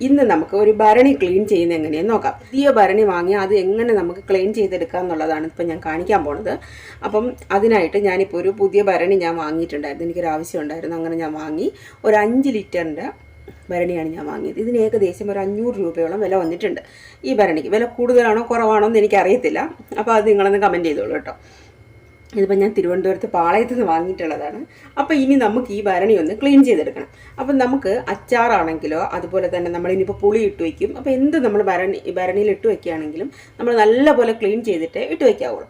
ഇന്ന് നമുക്ക് ഒരു ഭരണി ക്ലീൻ ചെയ്യുന്ന എങ്ങനെയെന്ന് നോക്കാം. പുതിയ ഭരണി വാങ്ങി അത് എങ്ങനെ നമുക്ക് ക്ലീൻ ചെയ്തെടുക്കാം എന്നുള്ളതാണ് ഇപ്പം ഞാൻ കാണിക്കാൻ പോണത്. അപ്പം അതിനായിട്ട് ഞാനിപ്പോൾ ഒരു പുതിയ ഭരണി ഞാൻ വാങ്ങിയിട്ടുണ്ടായിരുന്നു. എനിക്കൊരു ആവശ്യം ഉണ്ടായിരുന്നു. അങ്ങനെ ഞാൻ വാങ്ങി. ഒരു അഞ്ച് ലിറ്ററിന്റെ ഭരണിയാണ് ഞാൻ വാങ്ങിയത്. ഇതിന് ഏകദേശം ഒരു അഞ്ഞൂറ് രൂപയോളം വില വന്നിട്ടുണ്ട്. ഈ ഭരണിക്ക് വില കൂടുതലാണോ കുറവാണോ എന്ന് എനിക്കറിയത്തില്ല. അപ്പോൾ അത് നിങ്ങളൊന്ന് കമന്റ് ചെയ്തോളൂ കേട്ടോ. ഇതിപ്പോൾ ഞാൻ തിരുവനന്തപുരത്ത് പാളയത്ത് നിന്ന് വാങ്ങിയിട്ടുള്ളതാണ്. അപ്പോൾ ഇനി നമുക്ക് ഈ ഭരണി ഒന്ന് ക്ലീൻ ചെയ്തെടുക്കണം. അപ്പം നമുക്ക് അച്ചാറാണെങ്കിലോ അതുപോലെ തന്നെ നമ്മൾ ഇനിയിപ്പോൾ പുളി ഇട്ട് വയ്ക്കും അപ്പോൾ എന്ത് നമ്മൾ ഭരണി ഭരണിയിൽ ഇട്ട് വയ്ക്കുകയാണെങ്കിലും നമ്മൾ നല്ലപോലെ ക്ലീൻ ചെയ്തിട്ട് ഇട്ട് വയ്ക്കാവുള്ളൂ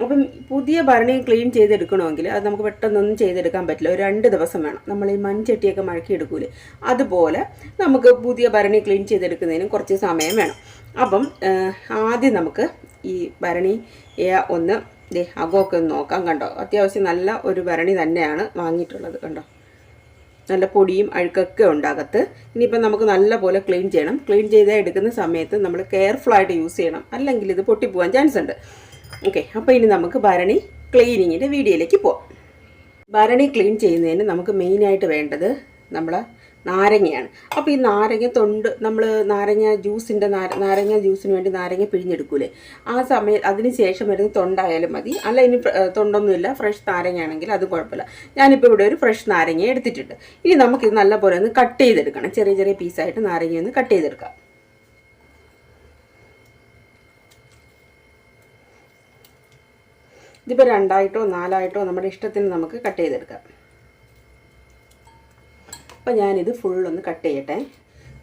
അപ്പം പുതിയ ഭരണി ക്ലീൻ ചെയ്തെടുക്കണമെങ്കിൽ അത് നമുക്ക് പെട്ടെന്നൊന്നും ചെയ്തെടുക്കാൻ പറ്റില്ല. ഒരു രണ്ട് ദിവസം വേണം. നമ്മൾ ഈ മൺചട്ടിയൊക്കെ മഴക്കിയെടുക്കൂലേ. അതുപോലെ നമുക്ക് പുതിയ ഭരണി ക്ലീൻ ചെയ്തെടുക്കുന്നതിനും കുറച്ച് സമയം വേണം. അപ്പം ആദ്യം നമുക്ക് ഈ ഭരണി ഒന്ന് ദേ അകമൊക്കെ ഒന്ന് നോക്കാം കണ്ടോ? അത്യാവശ്യം നല്ല ഒരു ഭരണി തന്നെയാണ് വാങ്ങിയിട്ടുള്ളത് കണ്ടോ? നല്ല പൊടിയും അഴുക്കൊക്കെ ഉണ്ടാകത്ത് ഇനിയിപ്പം നമുക്ക് നല്ലപോലെ ക്ലീൻ ചെയ്യണം. ക്ലീൻ ചെയ്ത് എടുക്കുന്ന സമയത്ത് നമ്മൾ കെയർഫുൾ ആയിട്ട് യൂസ് ചെയ്യണം. അല്ലെങ്കിൽ ഇത് പൊട്ടിപ്പോവാൻ ചാൻസ് ഉണ്ട്. ഓക്കെ അപ്പോൾ ഇനി നമുക്ക് ഭരണി ക്ലീനിങ്ങിന്റെ വീഡിയോയിലേക്ക് പോവാം. ഭരണി ക്ലീൻ ചെയ്യുന്നതിന് നമുക്ക് മെയിനായിട്ട് വേണ്ടത് നമ്മൾ നാരങ്ങയാണ്. അപ്പോൾ ഈ നാരങ്ങ തൊണ്ട് നമ്മൾ നാരങ്ങ ജ്യൂസിന്റെ നാരങ്ങ ജ്യൂസിന് വേണ്ടി നാരങ്ങ പിഴിഞ്ഞെടുക്കൂലേ? ആ സമയം അതിന് ശേഷം വരുന്ന തൊണ്ടായാലും മതി. അല്ല ഇനി തൊണ്ടൊന്നുമില്ല. ഫ്രഷ് നാരങ്ങയാണെങ്കിൽ അത് കുഴപ്പമില്ല. ഞാനിപ്പോൾ ഇവിടെ ഒരു ഫ്രഷ് നാരങ്ങ എടുത്തിട്ടുണ്ട്. ഇനി നമുക്കിത് നല്ലപോലെ ഒന്ന് കട്ട് ചെയ്തെടുക്കണം. ചെറിയ ചെറിയ പീസായിട്ട് നാരങ്ങ ഒന്ന് കട്ട് ചെയ്തെടുക്കാം. ഇതിപ്പോൾ രണ്ടായിട്ടോ നാലായിട്ടോ നമ്മുടെ ഇഷ്ടത്തിന് നമുക്ക് കട്ട് ചെയ്തെടുക്കാം. അപ്പം ഞാനിത് ഫുള്ളൊന്ന് കട്ട് ചെയ്യട്ടെ.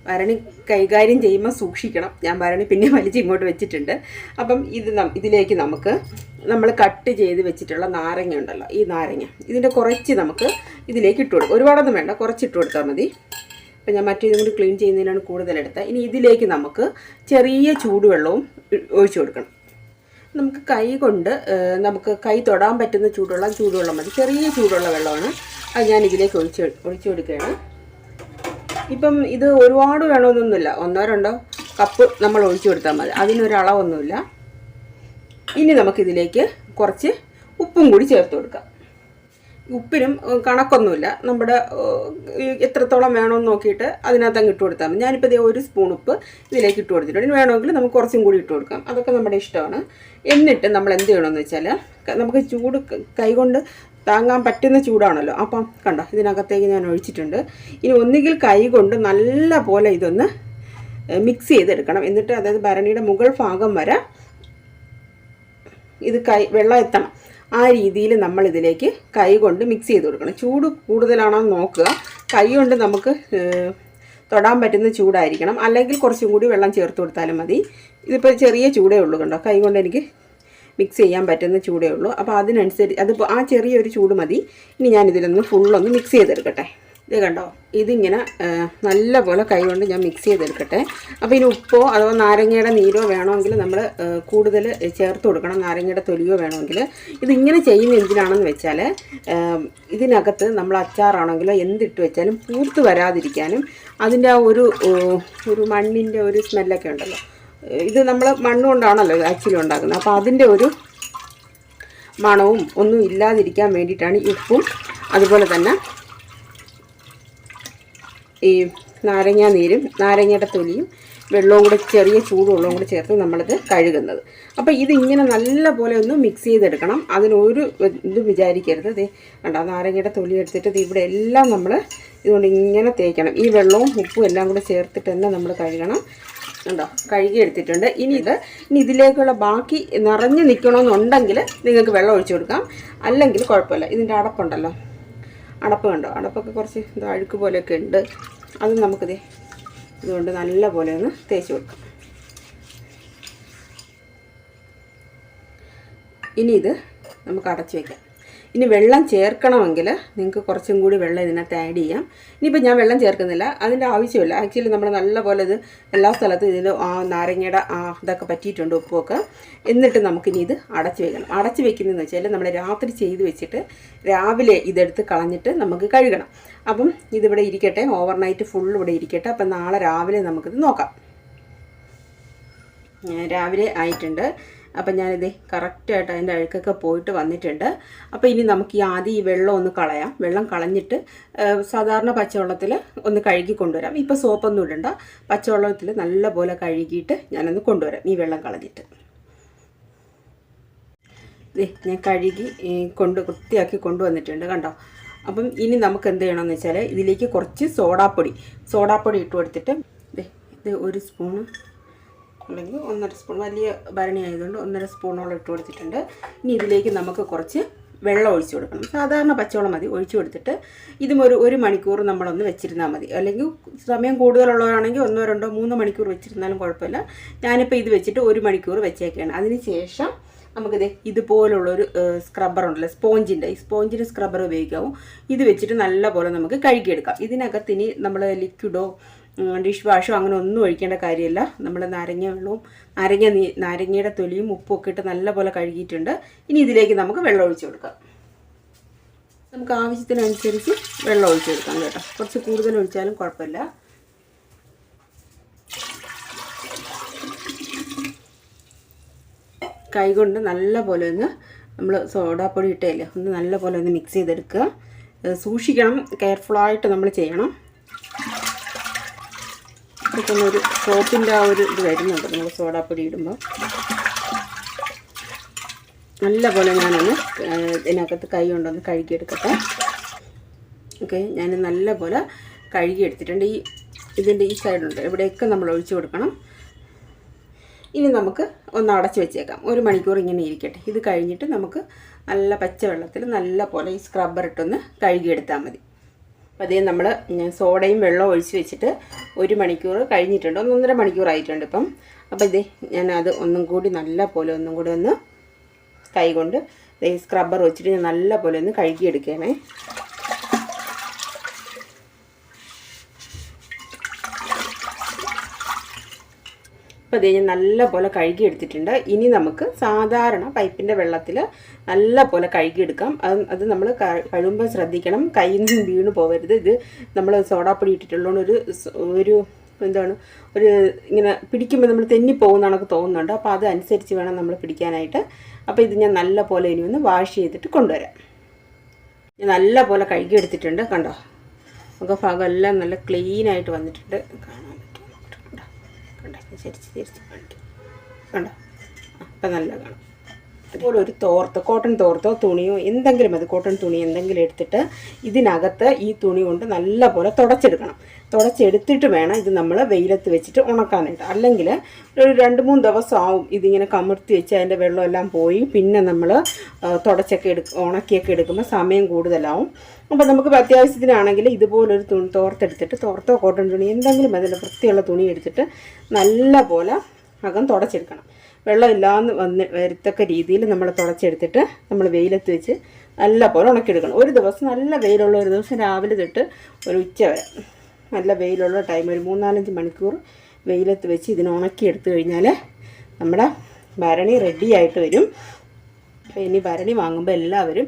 ഭരണി കൈകാര്യം ചെയ്യുമ്പോൾ സൂക്ഷിക്കണം. ഞാൻ ഭരണി പിന്നെ വലിച്ച് ഇങ്ങോട്ട് വെച്ചിട്ടുണ്ട്. അപ്പം ഇത് ഇതിലേക്ക് നമുക്ക് നമ്മൾ കട്ട് ചെയ്ത് വെച്ചിട്ടുള്ള നാരങ്ങ ഉണ്ടല്ലോ ഈ നാരങ്ങ. ഇതിന്റെ കുറച്ച് നമുക്ക് ഇതിലേക്ക് ഇട്ട് കൊടുക്കും. ഒരുപാടൊന്നും വേണ്ട കുറച്ച് ഇട്ട് കൊടുത്താൽ മതി. അപ്പം ഞാൻ മറ്റേതും കൂടി ക്ലീൻ ചെയ്യുന്നതിനാണ് കൂടുതലെടുത്തത് ഇനി ഇതിലേക്ക് നമുക്ക് ചെറിയ ചൂടുവെള്ളവും ഒഴിച്ചു കൊടുക്കണം. നമുക്ക് കൈ കൊണ്ട് നമുക്ക് കൈ തൊടാൻ പറ്റുന്ന ചൂടുള്ള ചൂടുവെള്ളം മതി. ചെറിയ ചൂടുള്ള വെള്ളമാണ് അത് ഞാൻ ഇതിലേക്ക് ഒഴിച്ച് ഒഴിച്ചു കൊടുക്കുകയാണ്. ഇപ്പം ഇത് ഒരുപാട് വേണമെന്നൊന്നുമില്ല. ഒന്നോ രണ്ടോ കപ്പ് നമ്മൾ ഒഴിച്ചു കൊടുത്താൽ മതി. അതിനൊരളവൊന്നുമില്ല. ഇനി നമുക്കിതിലേക്ക് കുറച്ച് ഉപ്പും കൂടി ചേർത്ത് കൊടുക്കാം. ഉപ്പിനും കണക്കൊന്നുമില്ല. നമ്മുടെ എത്രത്തോളം വേണമെന്ന് നോക്കിയിട്ട് അതിനകത്ത് അങ്ങ് ഇട്ട് കൊടുത്താൽ മതി. ഞാനിപ്പോൾ ഇതേ ഒരു സ്പൂൺ ഉപ്പ് ഇതിലേക്ക് ഇട്ട് കൊടുത്തിട്ടുണ്ട്. ഇനി വേണമെങ്കിൽ നമുക്ക് കുറച്ചും കൂടി ഇട്ട് കൊടുക്കാം. അതൊക്കെ നമ്മുടെ ഇഷ്ടമാണ്. എന്നിട്ട് നമ്മൾ എന്ത് ചെയ്യണമെന്ന് വെച്ചാൽ നമുക്ക് ചൂട് കൈകൊണ്ട് താങ്ങാൻ പറ്റുന്ന ചൂടാണല്ലോ. അപ്പം കണ്ടോ ഇതിനകത്തേക്ക് ഞാൻ ഒഴിച്ചിട്ടുണ്ട്. ഇനി ഒന്നുകിൽ കൈ കൊണ്ട് നല്ല പോലെ ഇതൊന്ന് മിക്സ് ചെയ്തെടുക്കണം. എന്നിട്ട് അതായത് ഭരണിയുടെ മുകൾ ഭാഗം വരെ ഇത് കൈ വെള്ളം എത്തണം. ആ രീതിയിൽ നമ്മൾ ഇതിലേക്ക് കൈ കൊണ്ട് മിക്സ് ചെയ്ത് കൊടുക്കണം. ചൂട് കൂടുതലാണോ എന്ന് നോക്കുക. കൈ കൊണ്ട് നമുക്ക് തൊടാൻ പറ്റുന്ന ചൂടായിരിക്കണം. അല്ലെങ്കിൽ കുറച്ചും കൂടി വെള്ളം ചേർത്ത് കൊടുത്താലും മതി. ഇതിപ്പോൾ ചെറിയ ചൂടേ ഉള്ളൂ കണ്ടോ. കൈ കൊണ്ട് എനിക്ക് മിക്സ് ചെയ്യാൻ പറ്റുന്ന ചൂടേ ഉള്ളൂ. അപ്പോൾ അതിനനുസരിച്ച് അത് ആ ചെറിയൊരു ചൂട് മതി. ഇനി ഞാൻ ഇതിലൊന്ന് ഫുള്ളൊന്ന് മിക്സ് ചെയ്തെടുക്കട്ടെ. ഇത് കണ്ടോ? ഇതിങ്ങനെ ആ, നല്ലപോലെ കൈകൊണ്ട് ഞാൻ മിക്സ് ചെയ്തെടുക്കട്ടെ. അപ്പോൾ ഇനി ഉപ്പോ അതോ നാരങ്ങയുടെ നീരോ വേണമെങ്കിൽ നമ്മൾ കൂടുതൽ ചേർത്ത് കൊടുക്കണം. നാരങ്ങയുടെ തൊലിയോ വേണമെങ്കിൽ. ഇതിങ്ങനെ ചെയ്യുന്ന എന്തിനാണെന്ന് വെച്ചാൽ ഇതിനകത്ത് നമ്മൾ അച്ചാറാണെങ്കിലോ എന്തിട്ട് വെച്ചാലും പൂത്ത് വരാതിരിക്കാനും അതിന്റെ ആ ഒരു ഒരു മണ്ണിന്റെ ഒരു സ്മെല്ലൊക്കെ ഉണ്ടല്ലോ. ഇത് നമ്മൾ മണ്ണ് കൊണ്ടാണല്ലോ ആക്ച്വലി ഉണ്ടാക്കുന്നത്. അപ്പോൾ അതിന്റെ ഒരു മണവും ഒന്നും ഇല്ലാതിരിക്കാൻ വേണ്ടിയിട്ടാണ് ഉപ്പും അതുപോലെ തന്നെ ഈ നാരങ്ങ നീരും നാരങ്ങയുടെ തൊലിയും വെള്ളവും കൂടെ ചെറിയ ചൂടുവെള്ളവും കൂടെ ചേർത്ത് നമ്മളിത് കഴുകുന്നത്. അപ്പോൾ ഇതിങ്ങനെ നല്ല പോലെ ഒന്ന് മിക്സ് ചെയ്തെടുക്കണം. അതിനൊരു ഇത് വിചാരിക്കരുത്. കണ്ടോ? നാരങ്ങയുടെ തൊലി എടുത്തിട്ട് ഇവിടെ എല്ലാം നമ്മൾ ഇതുകൊണ്ട് ഇങ്ങനെ തേക്കണം. ഈ വെള്ളവും ഉപ്പും എല്ലാം കൂടെ ചേർത്തിട്ട് തന്നെ നമ്മൾ കഴുകണം. ഉണ്ടോ? കഴുകി എടുത്തിട്ടുണ്ട് ഇനി ഇത് ഇനി ഇതിലേക്കുള്ള ബാക്കി നിറഞ്ഞു നിൽക്കണമെന്നുണ്ടെങ്കിൽ നിങ്ങൾക്ക് വെള്ളം ഒഴിച്ചു കൊടുക്കാം. അല്ലെങ്കിൽ കുഴപ്പമില്ല. ഇതിന്റെ അടപ്പുണ്ടല്ലോ. അടപ്പ് കണ്ടോ? അടപ്പൊക്കെ കുറച്ച് ഇത് അഴുക്ക് പോലെയൊക്കെ ഉണ്ട്. അത് നമുക്കിത് ഇതുകൊണ്ട് നല്ല പോലെ ഒന്ന് തേച്ച് കൊടുക്കാം. ഇനി ഇത് നമുക്ക് അടച്ചു വയ്ക്കാം ഇനി വെള്ളം ചേർക്കണമെങ്കിൽ നിങ്ങൾക്ക് കുറച്ചും കൂടി വെള്ളം ഇതിനകത്ത് ആഡ് ചെയ്യാം. ഇനിയിപ്പോൾ ഞാൻ വെള്ളം ചേർക്കുന്നില്ല. അതിന്റെ ആവശ്യമില്ല. ആക്ച്വലി നമ്മൾ നല്ലപോലെ ഇത് എല്ലാ സ്ഥലത്തും ഇതിൽ നാരങ്ങയുടെ ഇതൊക്കെ പറ്റിയിട്ടുണ്ട് ഉപ്പുമൊക്കെ. എന്നിട്ട് നമുക്കിനി ഇത് അടച്ചു വെക്കണം. അടച്ചു വെക്കുന്നതെന്ന് വെച്ചാൽ നമ്മൾ രാത്രി ചെയ്ത് വെച്ചിട്ട് രാവിലെ ഇതെടുത്ത് കളഞ്ഞിട്ട് നമുക്ക് കഴുകണം. അപ്പം ഇതിവിടെ ഇരിക്കട്ടെ. ഓവർനൈറ്റ് ഫുൾ ഇവിടെ ഇരിക്കട്ടെ. അപ്പം നാളെ രാവിലെ നമുക്കിത് നോക്കാം. രാവിലെ ആയിട്ടുണ്ട്. അപ്പം ഞാനിത് കറക്റ്റായിട്ട് അതിന്റെ അഴുക്കൊക്കെ പോയിട്ട് വന്നിട്ടുണ്ട്. അപ്പോൾ ഇനി നമുക്ക് ഈ ആദ്യം ഈ വെള്ളം ഒന്ന് കളയാം. വെള്ളം കളഞ്ഞിട്ട് സാധാരണ പച്ചവെള്ളത്തിൽ ഒന്ന് കഴുകി കൊണ്ടുവരാം. ഇപ്പോൾ സോപ്പൊന്നും ഇടണ്ട. പച്ചവെള്ളത്തിൽ നല്ലപോലെ കഴുകിയിട്ട് ഞാനൊന്ന് കൊണ്ടുവരാം ഈ വെള്ളം കളഞ്ഞിട്ട്. ഞാൻ കഴുകി കൊണ്ട് വൃത്തിയാക്കി കൊണ്ടുവന്നിട്ടുണ്ട് കണ്ടോ? അപ്പം ഇനി നമുക്ക് എന്ത് ചെയ്യണമെന്ന് വെച്ചാൽ ഇതിലേക്ക് കുറച്ച് സോഡാപ്പൊടി സോഡാപ്പൊടി ഇട്ട് കൊടുത്തിട്ട് ഇത് ഒരു സ്പൂണ് അല്ലെങ്കിൽ ഒന്നര സ്പൂൺ. വലിയ ഭരണി ആയതുകൊണ്ട് ഒന്നര സ്പൂണോളം ഇട്ട് കൊടുത്തിട്ടുണ്ട്. ഇനി ഇതിലേക്ക് നമുക്ക് കുറച്ച് വെള്ളം ഒഴിച്ചു കൊടുക്കണം. സാധാരണ പച്ചവെള്ളം മതി. ഒഴിച്ചു കൊടുത്തിട്ട് ഇതും ഒരു ഒരു മണിക്കൂർ നമ്മളൊന്ന് വെച്ചിരുന്നാൽ മതി. അല്ലെങ്കിൽ സമയം കൂടുതലുള്ളവരാണെങ്കിൽ ഒന്നോ രണ്ടോ മൂന്നോ മണിക്കൂർ വെച്ചിരുന്നാലും കുഴപ്പമില്ല. ഞാനിപ്പോൾ ഇത് വെച്ചിട്ട് ഒരു മണിക്കൂർ വെച്ചേക്കാണ്. അതിന് ശേഷം നമുക്കിത് ഇതുപോലുള്ളൊരു സ്ക്രബ്ബർ ഉണ്ടല്ലോ സ്പോഞ്ചിന്റെ. ഈ സ്പോഞ്ചിന്റെ സ്ക്രബ്ബർ ഉപയോഗിക്കാവും. ഇത് വെച്ചിട്ട് നല്ലപോലെ നമുക്ക് കഴുകിയെടുക്കാം. ഇതിനകത്ത് ഇനി നമ്മൾ ലിക്വിഡോ ഡിഷ് വാഷോ അങ്ങനെ ഒന്നും ഒഴിക്കേണ്ട കാര്യമില്ല. നമ്മൾ നാരങ്ങ വെള്ളവും നാരങ്ങ നാരങ്ങയുടെ തൊലിയും ഉപ്പും ഒക്കെ ഇട്ട് നല്ലപോലെ കഴുകിയിട്ടുണ്ട്. ഇനി ഇതിലേക്ക് നമുക്ക് വെള്ളം ഒഴിച്ചു കൊടുക്കാം. നമുക്ക് ആവശ്യത്തിനനുസരിച്ച് വെള്ളം ഒഴിച്ചു കൊടുക്കാം കേട്ടോ. കുറച്ച് കൂടുതൽ ഒഴിച്ചാലും കുഴപ്പമില്ല. കൈകൊണ്ട് നല്ലപോലെ ഒന്ന് നമ്മൾ സോഡാപ്പൊടി ഇട്ടേല്ലേ ഒന്ന് നല്ലപോലെ ഒന്ന് മിക്സ് ചെയ്തെടുക്കുക. സൂക്ഷിക്കണം കെയർഫുള്ളായിട്ട് നമ്മൾ ചെയ്യണം. ഇതൊക്കെ ഒരു സോപ്പിന്റെ ആ ഒരു ഇത് വരുന്നുണ്ട്. നമ്മൾ സോഡാപ്പൊടി ഇടുമ്പോൾ നല്ല പോലെ ഞാനൊന്ന് ഇതിനകത്ത് കൈ കൊണ്ടൊന്ന് കഴുകിയെടുക്കട്ടെ. ഓക്കെ ഞാൻ നല്ല പോലെ കഴുകിയെടുത്തിട്ടുണ്ട്. ഈ ഇതിന്റെ ഈ സൈഡുണ്ട്. ഇവിടെയൊക്കെ നമ്മൾ ഒഴിച്ചു കൊടുക്കണം. ഇനി നമുക്ക് ഒന്ന് അടച്ച് വെച്ചേക്കാം. ഒരു മണിക്കൂർ ഇങ്ങനെ ഇരിക്കട്ടെ. ഇത് കഴിഞ്ഞിട്ട് നമുക്ക് നല്ല പച്ചവെള്ളത്തിൽ നല്ല പോലെ ഈ സ്ക്രബ്ബർ ഇട്ടൊന്ന് കഴുകിയെടുത്താൽ മതി. അതേ നമ്മൾ സോഡയും വെള്ളവും ഒഴിച്ച് വെച്ചിട്ട് ഒരു മണിക്കൂർ കഴിഞ്ഞിട്ടുണ്ട്. ഒന്നൊന്നര മണിക്കൂർ ആയിട്ടുണ്ട് ഇപ്പം. അപ്പോൾ ഇതേ ഞാൻ അത് ഒന്നും കൂടി നല്ല പോലെ ഒന്നും കൂടി ഒന്ന് കൈ കൊണ്ട് സ്ക്രബ്ബർ വെച്ചിട്ട് ഞാൻ നല്ല പോലെ ഒന്ന് കഴുകിയെടുക്കണേ. അപ്പോൾ അത് ഞാൻ നല്ല പോലെ കഴുകി എടുത്തിട്ടുണ്ട് ഇനി നമുക്ക് സാധാരണ പൈപ്പിന്റെ വെള്ളത്തിൽ നല്ലപോലെ കഴുകിയെടുക്കാം. അത് അത് നമ്മൾ കഴുകുമ്പോൾ ശ്രദ്ധിക്കണം. കയ്യിൽ നിന്നും വീണ് പോകരുത് ഇത് നമ്മൾ സോഡാപ്പൊടി ഇട്ടിട്ടുള്ളതുകൊണ്ട് ഒരു ഒരു എന്താണ് ഒരു ഇങ്ങനെ പിടിക്കുമ്പോൾ നമ്മൾ തെന്നി കണക്ക് തോന്നുന്നുണ്ട്. അപ്പോൾ അതനുസരിച്ച് വേണം നമ്മൾ പിടിക്കാനായിട്ട്. അപ്പോൾ ഇത് ഞാൻ നല്ല പോലെ ഇനി ഒന്ന് വാഷ് ചെയ്തിട്ട് കൊണ്ടുവരാം. ഞാൻ നല്ലപോലെ കഴുകി എടുത്തിട്ടുണ്ട് കണ്ടോ? നമുക്ക് ഭാഗം എല്ലാം നല്ല ക്ലീനായിട്ട് വന്നിട്ടുണ്ട്. കണ്ടോ കണ്ടോ? ഞാൻ ചരിച്ച് കാണിക്കാം. കണ്ടോ? അപ്പം നല്ല കാണാം അതുപോലെ ഒരു തോർത്ത് കോട്ടൺ തോർത്തോ തുണിയോ എന്തെങ്കിലും മതി കോട്ടൺ തുണി എന്തെങ്കിലും എടുത്തിട്ട് ഇതിനകത്ത് ഈ തുണി കൊണ്ട് നല്ല പോലെ തുടച്ചെടുക്കണം. തുടച്ചെടുത്തിട്ട് വേണം ഇത് നമ്മൾ വെയിലത്ത് വെച്ചിട്ട് ഉണക്കാനായിട്ട്. അല്ലെങ്കിൽ ഒരു രണ്ട് മൂന്ന് ദിവസം ആവും ഇതിങ്ങനെ കമിർത്തി വെച്ച് അതിന്റെ വെള്ളമെല്ലാം പോയി പിന്നെ നമ്മൾ തുടച്ചൊക്കെ എടുക്ക ഉണക്കിയൊക്കെ എടുക്കുമ്പോൾ സമയം കൂടുതലാവും. അപ്പോൾ നമുക്ക് അത്യാവശ്യത്തിനാണെങ്കിൽ ഇതുപോലൊരു തുണി തോർത്തെടുത്തിട്ട് തോർത്തോ കോട്ടൺ തുണി എന്തെങ്കിലും അതിന്റെ വൃത്തിയുള്ള തുണി എടുത്തിട്ട് നല്ല പോലെ അകം തുടച്ചെടുക്കണം. വെള്ളമില്ലാന്ന് വന്ന് വരത്തക്ക രീതിയിൽ നമ്മൾ തുടച്ചെടുത്തിട്ട് നമ്മൾ വെയിലത്ത് വെച്ച് നല്ല പോലെ ഉണക്കിയെടുക്കണം. ഒരു ദിവസം നല്ല വെയിലുള്ള ഒരു ദിവസം രാവിലെ തൊട്ട് ഒരു ഉച്ച വരെ നല്ല വെയിലുള്ള ടൈം ഒരു മൂന്നാലഞ്ച് മണിക്കൂർ വെയിലത്ത് വെച്ച് ഇതിനെ ഉണക്കിയെടുത്ത് കഴിഞ്ഞാൽ നമ്മുടെ ഭരണി റെഡി ആയിട്ട് വരും. ഇനി ഭരണി വാങ്ങുമ്പോൾ എല്ലാവരും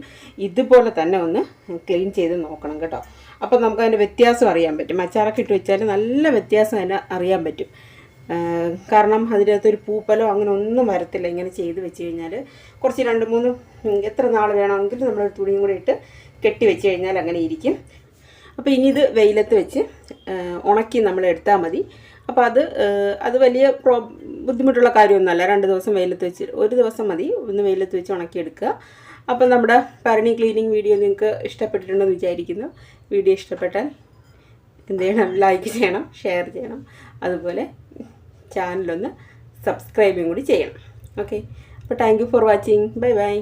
ഇതുപോലെ തന്നെ ഒന്ന് ക്ലീൻ ചെയ്ത് നോക്കണം കേട്ടോ. അപ്പോൾ നമുക്ക് അതിന്റെ വ്യത്യാസം അറിയാൻ പറ്റും. അച്ചാറൊക്കെ ഇട്ട് വെച്ചാൽ നല്ല വ്യത്യാസം അതിനെ അറിയാൻ പറ്റും. കാരണം അതിനകത്തൊരു പൂപ്പലോ അങ്ങനെ ഒന്നും വരത്തില്ല. ഇങ്ങനെ ചെയ്ത് വെച്ച് കഴിഞ്ഞാൽ കുറച്ച് രണ്ട് മൂന്ന് എത്ര നാൾ വേണമെങ്കിലും നമ്മൾ തുണിയും കൂടി ഇട്ട് കെട്ടി വെച്ച് കഴിഞ്ഞാൽ അങ്ങനെ ഇരിക്കും. അപ്പോൾ ഇനി ഇത് വെയിലത്ത് വെച്ച് ഉണക്കി നമ്മൾ എടുത്താൽ മതി. അപ്പോൾ അത് അത് വലിയ പ്രോ ബുദ്ധിമുട്ടുള്ള കാര്യമൊന്നുമല്ല. രണ്ട് ദിവസം വെയിലത്ത് വെച്ച് ഒരു ദിവസം മതി. ഒന്ന് വെയിലത്ത് വെച്ച് ഉണക്കിയെടുക്കുക അപ്പോൾ നമ്മുടെ ഭരണി ക്ലീനിങ് വീഡിയോ നിങ്ങൾക്ക് ഇഷ്ടപ്പെട്ടിട്ടുണ്ടെന്ന് വിചാരിക്കുന്നു. വീഡിയോ ഇഷ്ടപ്പെട്ടാൽ എന്ത് ചെയ്യണം? ലൈക്ക് ചെയ്യണം ഷെയർ ചെയ്യണം. അതുപോലെ ചാനലൊന്ന് സബ്സ്ക്രൈബും കൂടി ചെയ്യണം. ഓക്കെ അപ്പോൾ thank you for watching bye bye